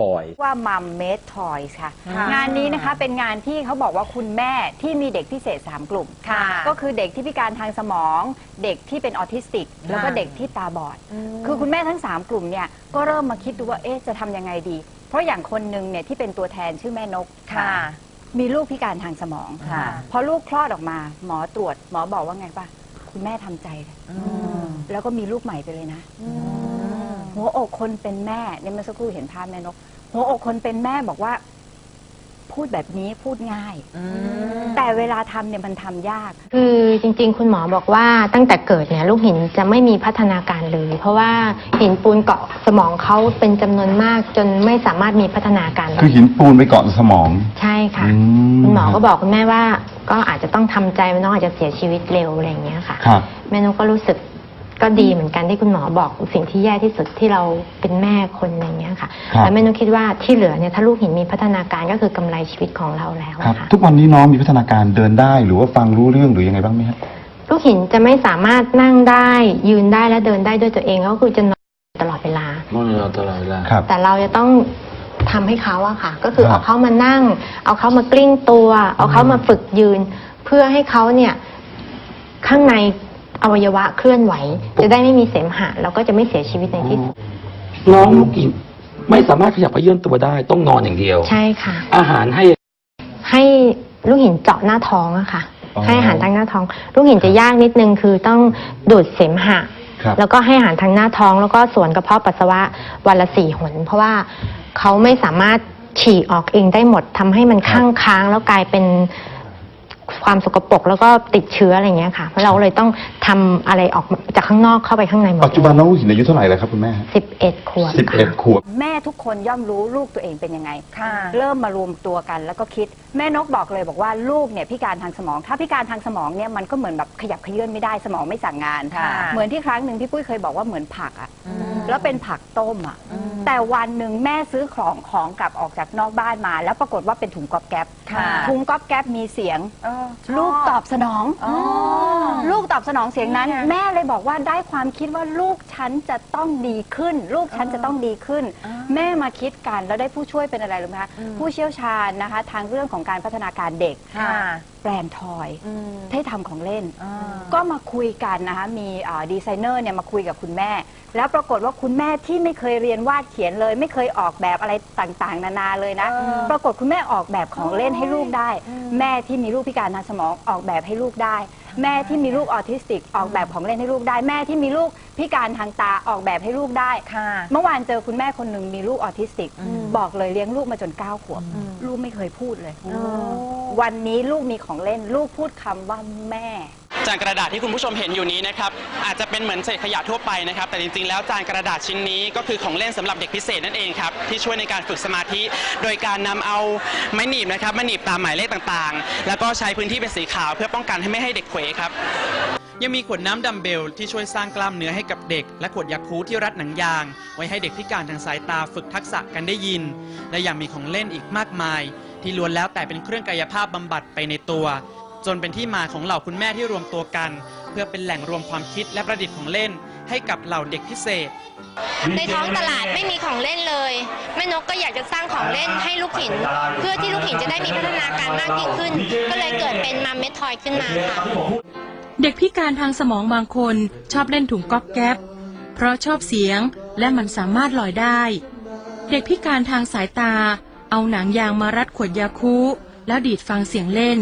มอมเมดทอย ว่ามัมเมดทอยค่ะ ค่ะงานนี้นะคะเป็นงานที่เขาบอกว่าคุณแม่ที่มีเด็กพิเศษ 3 กลุ่ม ค่ะก็คือเด็กที่พิการทางสมอง เด็กที่เป็นออทิสติก แล้วก็เด็กที่ตาบอด คือคุณแม่ทั้ง 3 กลุ่มเนี่ยก็เริ่มมาคิดดูว่าเอ๊ะจะทำยังไงดี เพราะอย่างคนหนึ่งเนี่ยที่เป็นตัวแทนชื่อแม่นก ค่ะ มีลูกพิการทางสมองค่ะ พอลูกคลอดออกมา หมอตรวจ หมอบอกว่าไงป่ะ คุณแม่ทำใจเลยแล้วก็มีลูกใหม่ไปเลยนะ หัวอกคนเป็นแม่เนี่ยเมื่อสักครู่เห็นภาพแม่นก หัวอกคนเป็นแม่บอกว่า พูดแบบนี้พูดง่าย แต่เวลาทำเนี่ยมันทำยาก คือจริงๆ คุณหมอบอกว่าตั้งแต่เกิดเนี่ยลูกหินจะไม่มีพัฒนาการเลย เพราะว่าหินปูนเกาะสมองเขาเป็นจำนวนมากจนไม่สามารถมีพัฒนาการคือหินปูนไปเกาะสมอง ใช่ค่ะ อืม คุณหมอก็บอกคุณแม่ว่า ก็อาจจะต้องทำใจว่าน้องอาจจะเสียชีวิตเร็วอะไรอย่างเงี้ยค่ะ ครับ แม่นกก็รู้สึก ก็ดีเหมือนกันที่คุณหมอบอกสิ่งที่แย่ที่สุดที่เราเป็นแม่คนอะไรอย่างเงี้ยค่ะครับแล้วแม่นกคิดว่าที่เหลือเนี่ยถ้าลูกหินมีพัฒนาการก็คือกำไรชีวิตของเราแล้วครับค่ะทุกวันนี้น้องมีพัฒนาการเดินได้ หรือว่าฟังรู้เรื่องหรือยังไงบ้างไหมครับ ลูกหินจะไม่สามารถนั่งได้ยืนได้และเดินได้ด้วยตัวเองก็คือจะนอนตลอดเวลา นอนอยู่ตลอดเวลา ครับ แต่เราจะต้องทำให้เขาอะค่ะ ก็คือครับ เอาเขามานั่ง เอาเขามากลิ้งตัว เอาเขามาฝึกยืน เพื่อให้เขาเนี่ย ข้างใน อวัยวะเคลื่อนไหว จะได้ไม่มีเสมหะแล้วก็จะไม่เสียชีวิตในที่สุดน้องลูกหินไม่สามารถขยับเขยื่อนตัวได้ต้องนอนอย่างเดียว ใช่ค่ะ อาหารให้ ให้ลูกหินเจาะหน้าท้องอะค่ะ อ๋อให้อาหารทางหน้าท้อง ลูกหินจะยากนิดนึงคือต้องดูดเสมหะ ครับแล้วก็ให้อาหารทางหน้าท้อง แล้วก็ส่วนกระเพาะปัสสาวะวันละสี่หน เพราะว่าเขาไม่สามารถฉี่ออกเองได้หมดทำให้มันข้างค้างแล้วกลายเป็น ความสกปรกแล้วก็ติดเชื้ออะไรอย่างเงี้ยค่ะเพราะเราเลยต้องทำอะไรออกมาจากข้างนอกเข้าไปข้างในหมดปัจจุบันน้องลูกหินอายุเท่าไหร่แล้วครับคุณแม่สิบเอ็ดขวบ สิบเอ็ดขวบ แม่ทุกคนย่อมรู้ลูกตัวเองเป็นยังไง ค่ะเริ่มมารวมตัวกันแล้วก็คิดแม่นกบอกเลยบอกว่าลูกเนี่ยพิการทางสมอง ถ้าพิการทางสมองเนี่ยมันก็เหมือนแบบขยับเขยื่อนไม่ได้สมองไม่สั่งงานค่ะ เหมือนที่ครั้งหนึ่งพี่ปุ้ยเคยบอกว่าเหมือนผักอะ แล้วเป็นผักต้มอะแต่วันหนึ่งแม่ซื้อของของกลับออกจากนอกบ้านมา แล้วปรากฏว่าเป็นถุงก๊อบแก๊บค่ะถุงก๊อบแก๊บมีเสียงเออชบลูกตอบสนองอ๋อลูกตอบสนองเสียงนั้นนี่ไงแม่เลยบอกว่าได้ความคิดว่าลูกฉันจะต้องดีขึ้น ลูกฉันจะต้องดีขึ้นอ่าแม่มาคิดกันแล้วได้ผู้ช่วยเป็นอะไรรู้ไหมคะอืมผู้เชี่ยวชาญนะคะ ทางเรื่องของการพัฒนาการเด็กค่ะ แบรนด์ทอยอืมให้ทำของเล่นอ่าก็มาคุยกันนะคะมีอ่าดีไซเนอร์เนี่ยมาคุยกับคุณแม่ แล้วปรากฏว่าคุณแม่ที่ไม่เคยเรียนวาดเขียนเลย ไม่เคยออกแบบอะไรต่างๆ นานาเลยนะเออปรากฏคุณแม่ออกแบบของเล่นให้ลูกได้อืมแม่ที่มีลูกพิการทางสมองออกแบบให้ลูกได้แม่ที่มีลูกออทิสติก ออกแบบของเล่นให้ลูกได้ แม่ที่มีลูกพิการทางตาออกแบบให้ลูกได้ ค่ะ เมื่อวานเจอคุณแม่คนหนึ่งมีลูกออทิสติกอืมบอกเลยเลี้ยงลูกมาจนเก้าขวบอืมลูกไม่เคยพูดเลยโอ้วันนี้ลูกมีของเล่น ลูกพูดคำว่าแม่ จานกระดาษที่คุณผู้ชมเห็นอยู่นี้นะครับอาจจะเป็นเหมือนเศษขยะทั่วไปนะครับ แต่จริงๆ แล้วจานกระดาษชิ้นนี้ก็คือของเล่นสำหรับเด็กพิเศษนั่นเองครับที่ช่วยในการฝึกสมาธิ โดยการนำเอาไม้หนีบนะครับมาหนีบตามหมายเลขต่างๆ แล้วก็ใช้พื้นที่เป็นสีขาวเพื่อป้องกันให้ไม่ให้เด็กเขวครับยังมีขวดน้ำดัมเบลที่ช่วยสร้างกล้ามเนื้อให้กับเด็ก และขวดยาคูที่รัดหนังยาง ไว้ให้เด็กพิการทางสายตาฝึกทักษะการได้ยิน และยังมีของเล่นอีกมากมาย ที่ล้วนแล้วแต่เป็นเครื่องกายภาพบำบัดไปในตัว จนเป็นที่มาของเหล่าคุณแม่ที่รวมตัวกัน เพื่อเป็นแหล่งรวมความคิดและประดิษฐ์ของเล่น ให้กับเหล่าเด็กพิเศษ ในท้องตลาดไม่มีของเล่นเลยแม่นกก็อยากจะสร้างของเล่นให้ลูกหิน เพื่อที่ลูกหินจะได้มีพัฒนาการมากยิ่งขึ้น ก็เลยเกิดเป็นมัมเมททอยขึ้นมาค่ะเด็กพิการทางสมองบางคนชอบเล่นถุงก๊อบแก๊บเพราะชอบเสียงและมันสามารถลอยได้ เด็กพิการทางสายตา เอาหนังยางมารัดขวดยาคูแล้วดีดฟังเสียงเล่น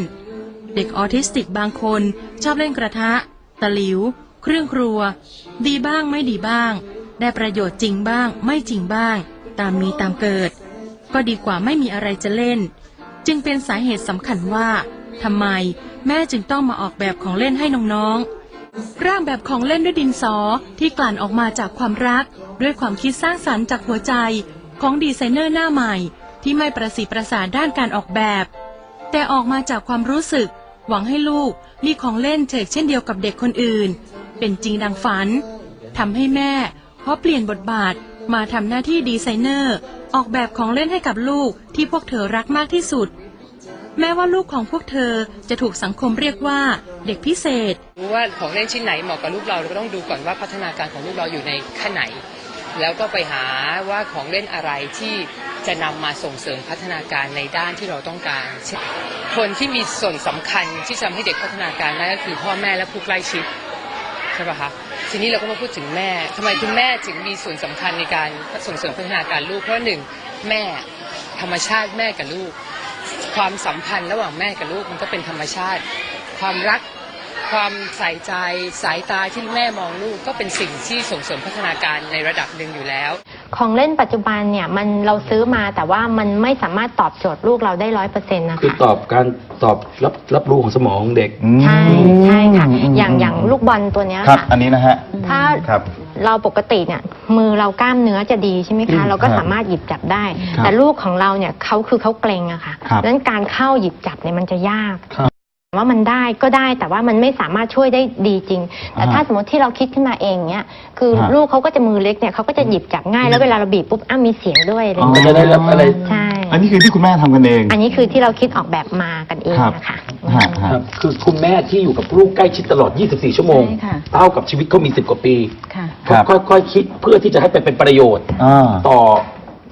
เด็กออทิสติกบางคนชอบเล่นกระทะ ตะหลิว เครื่องครัว ดีบ้างไม่ดีบ้าง ได้ประโยชน์จริงบ้าง ไม่จริงบ้าง ตามมีตามเกิด ก็ดีกว่าไม่มีอะไรจะเล่น จึงเป็นสาเหตุสำคัญว่าทำไมแม่จึงต้องมาออกแบบของเล่นให้น้องๆร่างแบบของเล่นด้วยดินสอที่กลั่นออกมาจากความรัก ด้วยความคิดสร้างสรรค์จากหัวใจ ของดีไซเนอร์หน้าใหม่ ที่ไม่ประสีประสานด้านการออกแบบ แต่ออกมาจากความรู้สึก หวังให้ลูกมีของเล่นเฉกเช่นเดียวกับเด็กคนอื่น เป็นจริงดังฝันทำให้แม่เพราะเปลี่ยนบทบาทมาทำหน้าที่ดีไซเนอร์ ออกแบบของเล่นให้กับลูกที่พวกเธอรักมากที่สุด แม้ว่าลูกของพวกเธอจะถูกสังคมเรียกว่าเด็กพิเศษ รู้ว่าของเล่นชิ้นไหนเหมาะกับลูกเราเราก็ต้องดูก่อนว่าพัฒนาการของลูกเราอยู่ในขั้นไหน แล้วก็ไปหาว่าของเล่นอะไรที่ จะนำมาส่งเสริมพัฒนาการในด้านที่เราต้องการ คนที่มีส่วนสำคัญที่จะทำให้เด็กพัฒนาการได้ก็คือพ่อแม่และผู้ใกล้ชิดใช่ปะคะทีนี้เราก็มาพูดถึงแม่ทำไมคุณแม่ถึงมีส่วนสำคัญในการส่งเสริมพัฒนาการลูก เพราะหนึ่งแม่ธรรมชาติแม่กับลูก ความสัมพันธ์ระหว่างแม่กับลูกมันก็เป็นธรรมชาติ ความรักความใส่ใจสายตาที่แม่มองลูกก็เป็นสิ่งที่ส่งเสริมพัฒนาการในระดับหนึ่งอยู่แล้ว ของเล่นปัจจุบันเนี่ยมันเราซื้อมาแต่ว่ามันไม่สามารถตอบโจทย์ลูกเราได้ร้อยเปอร์เซ็นต์นะคือคะ ตอบการตอบรับรับรู้ของสมองเด็ก ใช่ใช่ค่ะอืมอย่างอย่างลูกบอลตัวเนี้ยครับ ค่ะ อันนี้นะฮะถ้าครับ เราปกติเนี่ยมือเรากล้ามเนื้อจะดีใช่ไหมอืคะมเราก็ครับสามารถหยิบจับได้ ครับแต่ลูกของเราเนี่ยเขาคือเขาเกรงอะค่ะครับ ดังนั้นการเข้าหยิบจับเนี่ยมันจะยากครับ ว่ามันได้ก็ได้แต่ว่ามันไม่สามารถช่วยได้ดีจริง แต่อ่าถ้าสมมติที่เราคิดขึ้นมาเองเนี่ยคือฮะลูกเขาก็จะมือเล็กเนี่ยเขาก็จะหยิบจับง่ายแล้วเวลาเราบีบปุ๊บอ้ามีเสียงด้วยอะไรอย่างมันเงี้ยจะได้รับอะไรใช่อันนี้คือที่คุณแม่ทำกันเอง อันนี้คือที่เราคิดออกแบบมากันเองครับนะคะฮะฮะครับคือคุณแม่ที่อยู่กับลูกใกล้ชิดตลอด 24 ชั่วโมงใช่ค่ะเท่ากับชีวิตเขามี 10 กว่าปีค่ะครับก็ค่อยๆคิดเพื่อที่จะให้ไปเป็นประโยชน์อ่าต่อ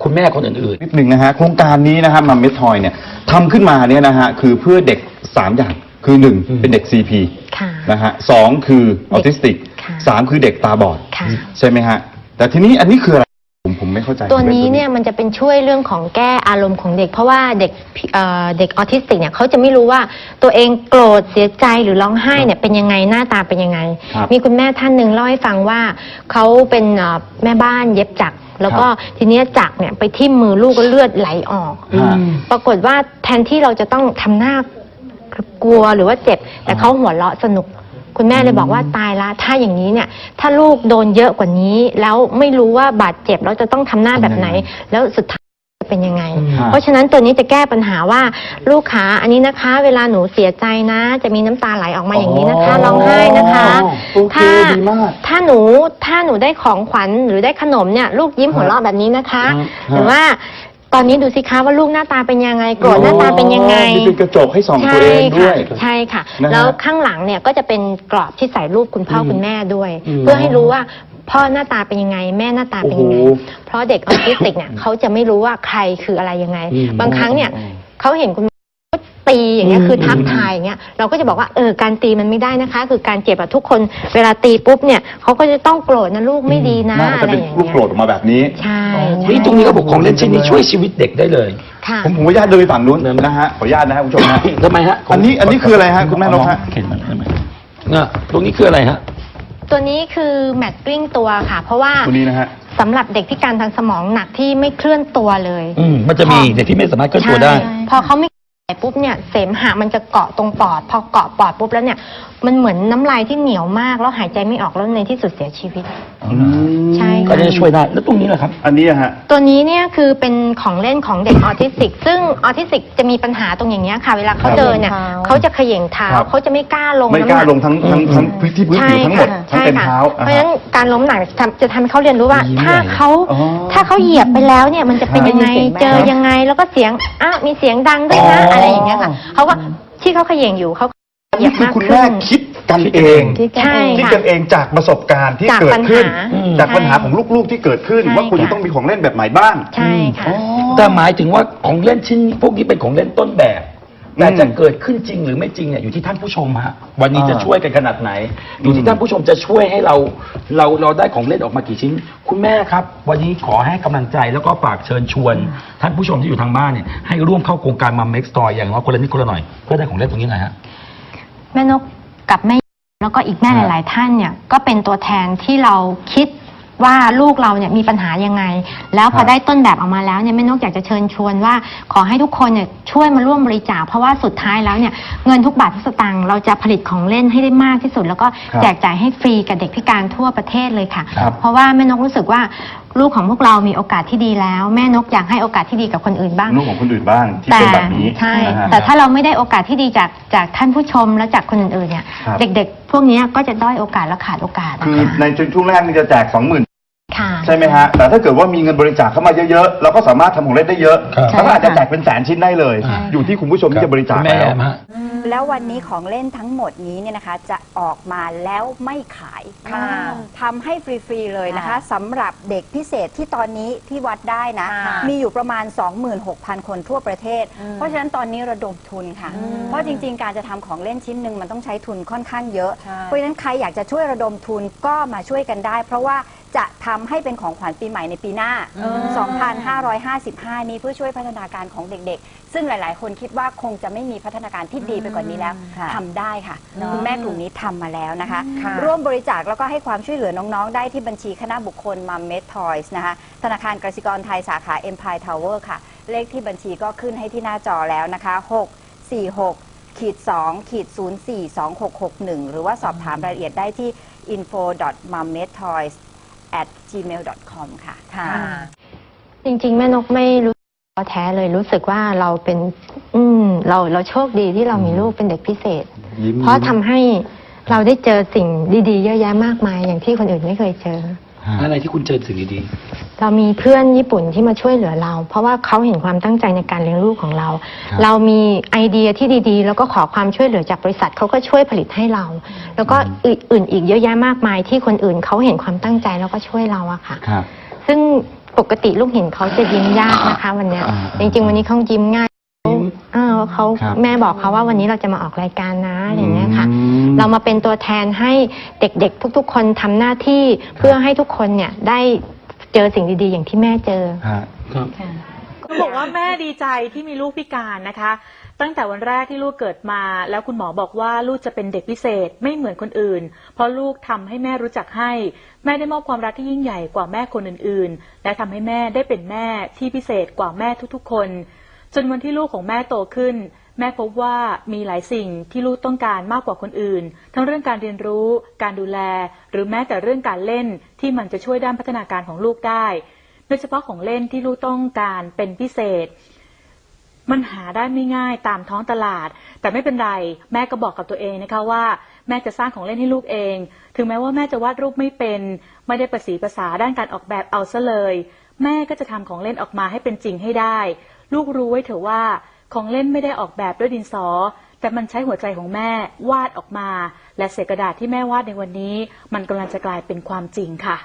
คุณแม่คนอื่นนิดหนึ่งนะฮะโครงการนี้นะครับมัมเมททอยเนี่ยทำขึ้นมาเนี่ยนะฮะคือเพื่อเด็ก 3 อย่าง คือหนึ่งอืมเป็นเด็ก CP ค่ะ นะฮะสองคือออทิสติกค่ะ สามคือเด็กตาบอด ค่ะ ใช่ไหมฮะ แต่ทีนี้อันนี้คืออะไรผมผมไม่เข้าใจตัวนี้เนี่ยมันจะเป็นช่วยเรื่องของแก้อารมณ์ของเด็ก เพราะว่าเด็กเอ่อเด็กออทิสติกเนี่ยเขาจะไม่รู้ว่าตัวเองโกรธเสียใจหรือร้องไห้เนี่ยเป็นยังไงหน้าตาเป็นยังไง ครับมีคุณแม่ท่านหนึ่งเล่าให้ฟังว่าเขาเป็นเอ่อแม่บ้านเย็บจักรแล้วก็ทีเนี้ยจักรเนี่ยไปทิ่มมือลูกก็เลือดไหลออก ฮะ ปรากฏว่าแทนที่เราจะต้องทำหน้า กลัวหรือว่าเจ็บ แต่เขาหัวเราะสนุก คุณแม่เลยบอกว่าตายละถ้าอย่างนี้เนี่ย ถ้าลูกโดนเยอะกว่านี้ แล้วไม่รู้ว่าบาดเจ็บแล้วจะต้องทำหน้าแบบไหน แล้วสุดท้ายจะเป็นยังไงฮะเพราะฉะนั้นตัวนี้จะแก้ปัญหาว่าลูกขาอันนี้นะคะ เวลาหนูเสียใจนะ จะมีน้ำตาไหลออกมาอย่างนี้นะคะร้องไห้นะคะโอเคถ้าดีมาก ถ้าหนูถ้าหนูได้ของขวัญหรือได้ขนมเนี่ยลูกยิ้มหัวเราะแบบนี้นะคะฮะหรือว่า ตอนนี้ดูสิคะว่าลูกหน้าตาเป็นยังไงโกรธหน้าตาเป็นยังไงมีเป็นกระจกให้ส่องตัวเองด้วย ใช่ค่ะ นะฮะแล้วข้างหลังเนี่ยก็จะเป็นกรอบที่ใส่รูปคุณพ่ออืมคุณแม่ด้วย อืมเพื่อให้รู้ว่าพ่อหน้าตาเป็นยังไง แม่หน้าตาเป็นยังไง โอ้โหเพราะเด็กออทิสติกเนี่ยเขาจะไม่รู้ว่าใครคืออะไรยังไง อืม บางครั้งเนี่ยอืมเขาเห็นคุณแม่ ตีอย่างเงี้ยอืมคือทักทายอย่างเงี้ยเราก็จะบอกว่าเออการตีมันไม่ได้นะคะ คือการเจ็บอะทุกคนเวลาตีปุ๊บเนี่ยเขาก็จะต้องโกรธนะลูกไม่ดีนะน่าอะจะไรเป็นอย่างลูกเงี้ยโกรธออกมาแบบนี้ ใช่ๆนี่ตรงนี้เขาบอกของเล่นชิ้นนี้ช่วยชีวิตเด็กได้เลยค่ะ ผมผมขออนุญาตเดินไปฝั่งนู้นนะฮะขออนุญาตนะฮะคุณผู้ชมฮะ ทำไมฮะอันนี้อันนี้คืออะไรฮะคุณแม่นกฮะ เข็นมาได้ไหมเนี่ยตรงนี้คืออะไรฮะ ตัวนี้คือแมตกลิ้งตัวค่ะ เพราะว่าตัวนี้นะฮะ สำหรับเด็กพิการทางสมองหนักที่ไม่เคลื่อนตัวเลยอืมมันจะมีเด็กที่ไม่สามารถเคลื่อนตัวได้ ใช่พอเขาไม่หาย ปุ๊บเนี่ยเสมหะมันจะเกาะตรงปอด พอเกาะปอดปุ๊บแล้วเนี่ย มันเหมือนน้ำลายที่เหนียวมากแล้วหายใจไม่ออกแล้วในที่สุดเสียชีวิต ใช่ก็ค่ะจะช่วยได้ แล้วตรงนี้แหละครับ อันนี้อะฮะ ตัวนี้เนี่ยคือเป็นของเล่นของเด็กออทิสติก ซึ่งออทิสติกจะมีปัญหาตรงอย่างเงี้ยค่ะ เวลาเขาเดินเนี่ยเท้าเขาจะเขย่งเท้าครับ เขาจะไม่กล้าลงไม่น้ำกล้าหนั ลงทั้งทั้งทั้งพื้นที่พื้นผิวทั้งหมดทั้งใช่เต็มค่ะเท้าเพราะฉะนั้นการล้มหนักจะทำจะทำให้เขาเรียนรู้ว่า ยิ้มถ้าใหญ่เขาอ๋อถ้าเขาเหยียบไปแล้วเนี่ยมันจะเป็นยังไงมีเสียงไหมเจอยังไงแล้วก็เสียงอ้าวมีเสียงดังด้วยนะอ๋อออะไรอย่างเงี้ยค่ะเขาก็ที่เขาเขย่งอยู่เขาเหยีนี่ยบคือมากคุณขึ้แม่นคิดกันเองใช่คิดค่ะกันเองจากประสบการณ์ที่จากเกิดปัญหาขึ้นอืม จากปัญหาใช่ของลูกๆที่เกิดขึ้น ใช่ว่าคุณจะค่ะต้องมีของเล่นแบบใหม่บ้างใช่ค่ะ แต่หมายถึงว่าของเล่นชิ้นพวกนี้เป็นของเล่นต้นแบบ แต่จะเกิดขึ้นจริงหรือไม่จริงเนี่ยอยู่ที่ท่านผู้ชมฮะวันนี้อ่าจะช่วยกันขนาดไหน อยู่ที่ท่านผู้ชมจะช่วยให้เรา เราเราได้ของเล่นออกมากี่ชิ้น คุณแม่ครับ วันนี้ขอให้กำลังใจแล้วก็ฝากเชิญชวน ท่านผู้ชมที่อยู่ทางบ้านเนี่ยให้ร่วมเข้าโครงการมาเม็กซ์ตอยอย่างน้อยคนละนิดคนละหน่อยเพื่อได้ของเล่นตรงนี้หน่อยฮะ แม่นกกับแม่แล้วก็อีกแม่หลาย ๆ ท่านเนี่ยก็เป็นตัวแทนที่เราคิด ว่าลูกเราเนี่ยมีปัญหายังไง แล้วพอครับได้ต้นแบบออกมาแล้วเนี่ยแม่นกอยากจะเชิญชวนว่า ขอให้ทุกคนเนี่ยช่วยมาร่วมบริจาคเพราะว่าสุดท้ายแล้วเนี่ยเงินทุกบาททุกสตางค์เราจะผลิตของเล่นให้ได้มากที่สุด แล้วก็ครับแจกจ่ายให้ฟรีกับเด็กพิการทั่วประเทศเลยค่ะ ครับ เพราะว่าแม่นกรู้สึกว่า ลูกของพวกเรามีโอกาสที่ดีแล้ว แม่นกอยากให้โอกาสที่ดีกับคนอื่นบ้าง ลูกของคนอื่นบ้าง ที่แต่เป็นแบบนี้ใช่ นะฮะ แต่ถ้าเราไม่ได้โอกาสที่ดีจากจากท่านผู้ชมและจากคนอื่นๆเนี่ย ครับ เด็กๆ พวกเนี้ยก็จะด้อยโอกาสและขาดโอกาสนะคือคะในช่วงแรกนี่จะแจกสองหมื่น ค่ะ ใช่ไหมฮะ แต่ถ้าเกิดว่ามีเงินบริจาคเข้ามาเยอะๆ เราก็สามารถทำของเล่นได้เยอะครับ แล้วก็อาจจะแจกเป็นแสนชิ้นได้เลยใช่อยู่ที่คุณผู้ชมที่จะบริจาคคุณแม่แล้วแอมฮะ แล้ววันนี้ของเล่นทั้งหมดนี้เนี่ยนะคะจะออกมาแล้วไม่ขายค่ะทำให้ฟรี ๆ เลยนะคะค่ะสำหรับเด็กพิเศษที่ตอนนี้ที่วัดได้นะ ค่ะมีอยู่ประมาณ 26,000 คนทั่วประเทศอืมเพราะฉะนั้นตอนนี้ระดมทุนค่ะอืมเพราะจริง ๆ การจะทำของเล่นชิ้นหนึ่งมันต้องใช้ทุนค่อนข้างเยอะ ใช่ เพราะฉะนั้นใครอยากจะช่วยระดมทุนก็มาช่วยกันได้ เพราะว่าจะทำให้เป็นของขวัญปีใหม่ในปีหน้า 2,555 นี้เพื่อช่วยพัฒนาการของเด็กๆ ซึ่งหลายๆ คนคิดว่าคงจะไม่มีพัฒนาการที่ดีไปกว่านี้แล้วค่ะทำได้ค่ะเนอะคุณแม่กลุ่มนี้ทำมาแล้วนะคะ ค่ะ ร่วมบริจาคแล้วก็ให้ความช่วยเหลือน้องๆ ได้ที่บัญชีคณะบุคคลมัมเม t ทอยส์นะคะ ธนาคารกสิกรไทยสาขา Empire Tower ค่ะ เลขที่บัญชีก็ขึ้นให้ที่หน้าจอแล้วนะคะ 6 4 6ขีด2ขีด0 4 2 6 6 1 หรือว่าสอบถามรายละเอียดได้ที่ info m m e t t o y s at gmail com ค่ะ ค่ะ จริงๆ แม่นกไม่รู้สึกท้อแท้เลยรู้สึกว่าเราเป็น อืม เราเราโชคดีที่เรามีลูกเป็นเด็กพิเศษ ยิ้มเพราะทำให้เราได้เจอสิ่งดีๆ เยอะแยะมากมาย อย่างที่คนอื่นไม่เคยเจอ อะไรที่คุณเจอสิ่งดี เรามีเพื่อนญี่ปุ่นที่มาช่วยเหลือเรา เพราะว่าเขาเห็นความตั้งใจในการเลี้ยงลูกของเรา ครับเรามีไอเดียที่ดีๆ แล้วก็ขอความช่วยเหลือจากบริษัทเขาก็ช่วยผลิตให้เรา แล้วก็อื่นๆอีกเยอะแยะมากมายที่คนอื่นเขาเห็นความตั้งใจแล้วก็ช่วยเราอะค่ะ ครับ ซึ่งปกติลูกหินเขาจะยิ้มยากนะคะ วันเนี้ยอ่าจริง ๆ วันนี้เขายิ้มง่ายยิ้มเออเขาครับแม่บอกเขาว่าวันนี้เราจะมาออกรายการนะอย่างเงี้ยค่ะ อืม เรามาเป็นตัวแทนให้เด็กๆ ทุก ๆ คนทำหน้าที่เพื่อให้ทุกคนเนี่ยได้ เจอสิ่งดีๆ อย่างที่แม่เจอ ฮะๆครับต้องบอกว่าแม่ดีใจที่มีลูกพิการนะคะ ตั้งแต่วันแรกที่ลูกเกิดมา แล้วคุณหมอบอกว่าลูกจะเป็นเด็กพิเศษไม่เหมือนคนอื่น เพราะลูกทำให้แม่รู้จักให้ แม่ได้มอบความรักที่ยิ่งใหญ่กว่าแม่คนอื่นๆ และทำให้แม่ได้เป็นแม่ที่พิเศษกว่าแม่ทุกๆ คน จนวันที่ลูกของแม่โตขึ้น แม่พบว่ามีหลายสิ่งที่ลูกต้องการมากกว่าคนอื่น ทั้งเรื่องการเรียนรู้ การดูแล หรือแม้แต่เรื่องการเล่นที่มันจะช่วยด้านพัฒนาการของลูกได้ โดยเฉพาะของเล่นที่ลูกต้องการเป็นพิเศษ มันหาได้ไม่ง่ายตามท้องตลาด แต่ไม่เป็นไร แม่ก็บอกกับตัวเองนะคะว่า แม่จะสร้างของเล่นให้ลูกเอง ถึงแม้ว่าแม่จะวาดรูปไม่เป็น ไม่ได้ประสีภาษาด้านการออกแบบเอาซะเลย แม่ก็จะทำของเล่นออกมาให้เป็นจริงให้ได้ ลูกรู้ไว้เถอะว่า ของเล่นไม่ได้ออกแบบด้วยดินสอ แต่มันใช้หัวใจของแม่วาดออกมา และเศษกระดาษที่แม่วาดในวันนี้ มันกำลังจะกลายเป็นความจริงค่ะ